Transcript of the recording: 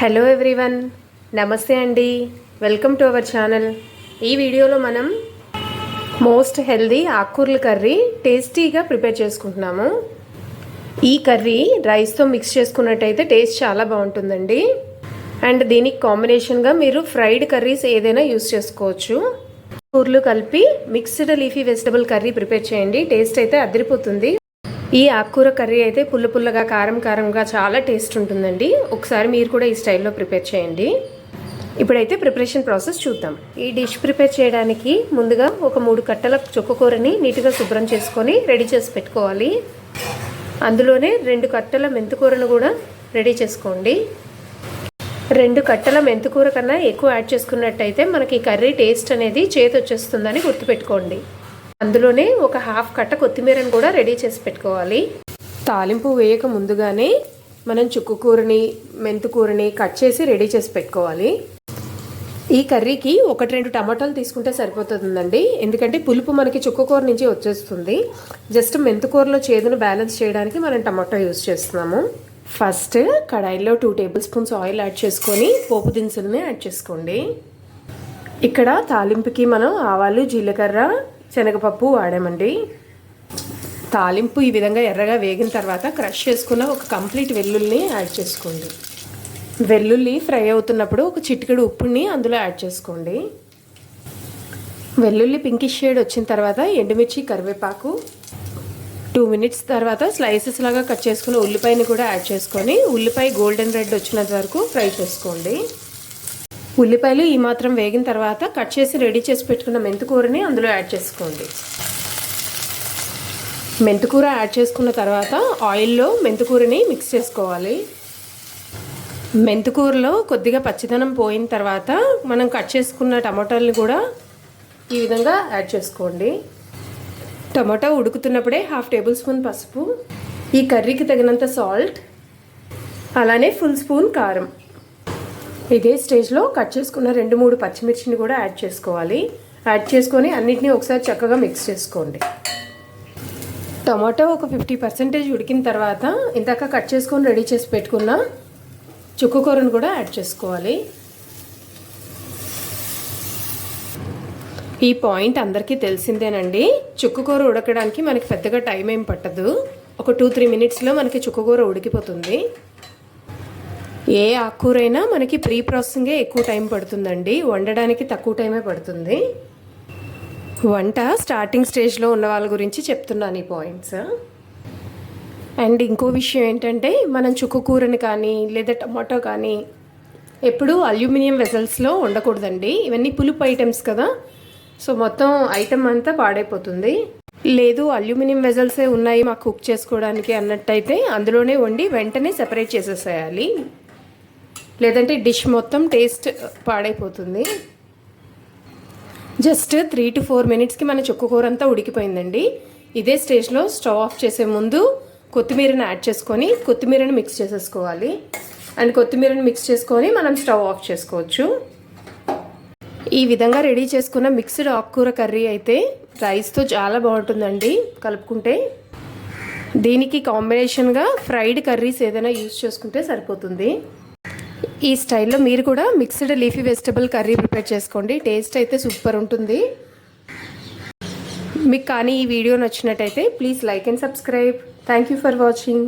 Hello everyone నమస్తే అండి welcome to our channel ఈ వీడియోలో మనం మోస్ట్ హెల్దీ ఆకుకూరల కర్రీ టేస్టీగా ప్రిపేర్ చేసుకుంటున్నాము. ఈ కర్రీ రైస్తో మిక్స్ చేసుకున్నట్టయితే టేస్ట్ చాలా బాగుంటుందండి. అండ్ దీనికి కాంబినేషన్గా మీరు ఫ్రైడ్ కర్రీస్ ఏదైనా యూస్ చేసుకోవచ్చు. కూరలు కలిపి mixed leafy vegetable curry prepare చేయండి. టేస్ట్ అయితే అదిరిపోతుంది. ఈ ఆకుకూర కర్రీ అయితే పుల్ల పుల్లగా కారం కారంగా చాలా టేస్ట్ ఉంటుందండి. ఒకసారి మీరు కూడా ఈ స్టైల్లో ప్రిపేర్ చేయండి. ఇప్పుడైతే ప్రిపరేషన్ ప్రాసెస్ చూద్దాం. ఈ డిష్ ప్రిపేర్ చేయడానికి ముందుగా ఒక మూడు కట్టల చుక్కకూరని నీట్గా శుభ్రం చేసుకొని రెడీ చేసి పెట్టుకోవాలి. అందులోనే రెండు కట్టల మెంతుకూరను కూడా రెడీ చేసుకోండి. రెండు కట్టల మెంతుకూర కన్నా ఎక్కువ యాడ్ చేసుకున్నట్టయితే మనకి కర్రీ టేస్ట్ అనేది చేతి వచ్చేస్తుందని గుర్తుపెట్టుకోండి. అందులోనే ఒక హాఫ్ కట్ట కొత్తిమీరని కూడా రెడీ చేసి పెట్టుకోవాలి. తాలింపు వేయక ముందుగానే మనం చుక్కుకూరని మెంతుకూరని కట్ చేసి రెడీ చేసి పెట్టుకోవాలి. ఈ కర్రీకి ఒకటి రెండు టమాటాలు తీసుకుంటే సరిపోతుందండి. ఎందుకంటే పులుపు మనకి చుక్కకూర నుంచి వచ్చేస్తుంది. జస్ట్ మెంతుకూరలో చేదును బ్యాలెన్స్ చేయడానికి మనం టమాటో యూస్ చేస్తున్నాము. ఫస్ట్ కడాయిలో two table spoons oil add చేసుకొని పోపు దినుసులని యాడ్ చేసుకోండి. ఇక్కడ తాలింపుకి మనం ఆవాలు జీలకర్ర శనగపప్పు వాడామండి. తాలింపు ఈ విధంగా ఎర్రగా వేగిన తర్వాత క్రష్ చేసుకున్న ఒక కంప్లీట్ వెల్లుల్ని యాడ్ చేసుకోండి. వెల్లుల్లి ఫ్రై అవుతున్నప్పుడు ఒక చిటికెడు ఉప్పుని అందులో యాడ్ చేసుకోండి. వెల్లుల్లి పింకిష్ షేడ్ వచ్చిన తర్వాత ఎండుమిర్చి కరివేపాకు టూ మినిట్స్ తర్వాత స్లైసెస్ లాగా కట్ చేసుకున్న ఉల్లిపాయని కూడా యాడ్ చేసుకొని ఉల్లిపాయ గోల్డెన్ రెడ్ వచ్చినంత వరకు ఫ్రై చేసుకోండి. ఉల్లిపాయలు ఈ మాత్రం వేగిన తర్వాత కట్ చేసి రెడీ చేసి పెట్టుకున్న మెంతుకూరని అందులో యాడ్ చేసుకోండి. మెంతుకూర యాడ్ చేసుకున్న తర్వాత ఆయిల్లో మెంతుకూరని మిక్స్ చేసుకోవాలి. మెంతుకూరలో కొద్దిగా పచ్చిదనం పోయిన తర్వాత మనం కట్ చేసుకున్న టమాటాలని కూడా ఈ విధంగా యాడ్ చేసుకోండి. టమాటా ఉడుకుతున్నప్పుడే హాఫ్ టేబుల్ స్పూన్ పసుపు ఈ కర్రీకి తగినంత సాల్ట్ అలానే ఫుల్ స్పూన్ కారం. ఇదే స్టేజ్లో కట్ చేసుకున్న రెండు మూడు పచ్చిమిర్చిని కూడా యాడ్ చేసుకోవాలి. యాడ్ చేసుకొని అన్నిటినీ ఒకసారి చక్కగా మిక్స్ చేసుకోండి. టమాటో ఒక ఫిఫ్టీ పర్సెంటేజ్ ఉడికిన తర్వాత ఇందాక కట్ చేసుకొని రెడీ చేసి పెట్టుకున్న చుక్కుకూరను కూడా యాడ్ చేసుకోవాలి. ఈ పాయింట్ అందరికీ తెలిసిందేనండి. చుక్కుకూర ఉడకడానికి మనకి పెద్దగా టైం ఏం పట్టదు. ఒక టూ త్రీ మినిట్స్లో మనకి చుక్కుకూర ఉడికిపోతుంది. ఏ ఆకుకూరైనా మనకి ప్రీ ప్రాసెసింగే ఎక్కువ టైం పడుతుందండి. వండడానికి తక్కువ టైమే పడుతుంది. వంట స్టార్టింగ్ స్టేజ్లో ఉన్న వాళ్ళ గురించి చెప్తున్నాను ఈ పాయింట్స్. అండ్ ఇంకో విషయం ఏంటంటే మనం చుక్కు కూరని కానీ లేదా టమాటో కానీ ఎప్పుడూ అల్యూమినియం వెజల్స్లో ఉండకూడదండి ఇవన్నీ పులుపు ఐటమ్స్ కదా. సో మొత్తం ఐటమ్ అంతా పాడైపోతుంది. లేదు అల్యూమినియం వెజల్సే ఉన్నాయి మాకు కుక్ చేసుకోవడానికి అన్నట్టయితే అందులోనే వండి వెంటనే సెపరేట్ చేసేసేయాలి. లేదంటే డిష్ మొత్తం టేస్ట్ పాడైపోతుంది. జస్ట్ త్రీ టు ఫోర్ మినిట్స్కి మన చుక్కకూర అంతా ఉడికిపోయిందండి. ఇదే స్టేజ్లో స్టవ్ ఆఫ్ చేసే ముందు కొత్తిమీరని యాడ్ చేసుకొని కొత్తిమీరని మిక్స్ చేసేసుకోవాలి. అండ్ కొత్తిమీరని మిక్స్ చేసుకొని మనం స్టవ్ ఆఫ్ చేసుకోవచ్చు. ఈ విధంగా రెడీ చేసుకున్న మిక్స్డ్ ఆకుకూర కర్రీ అయితే రైస్తో చాలా బాగుంటుందండి. కలుపుకుంటే దీనికి కాంబినేషన్గా ఫ్రైడ్ కర్రీస్ ఏదైనా యూస్ చేసుకుంటే సరిపోతుంది. ఈ స్టైల్లో మీరు కూడా mixed leafy vegetable curry prepare చేసుకోండి. టేస్ట్ అయితే సూపర్ ఉంటుంది. మీకు కానీ ఈ వీడియో నచ్చినట్టయితే please like and subscribe. Thank you for watching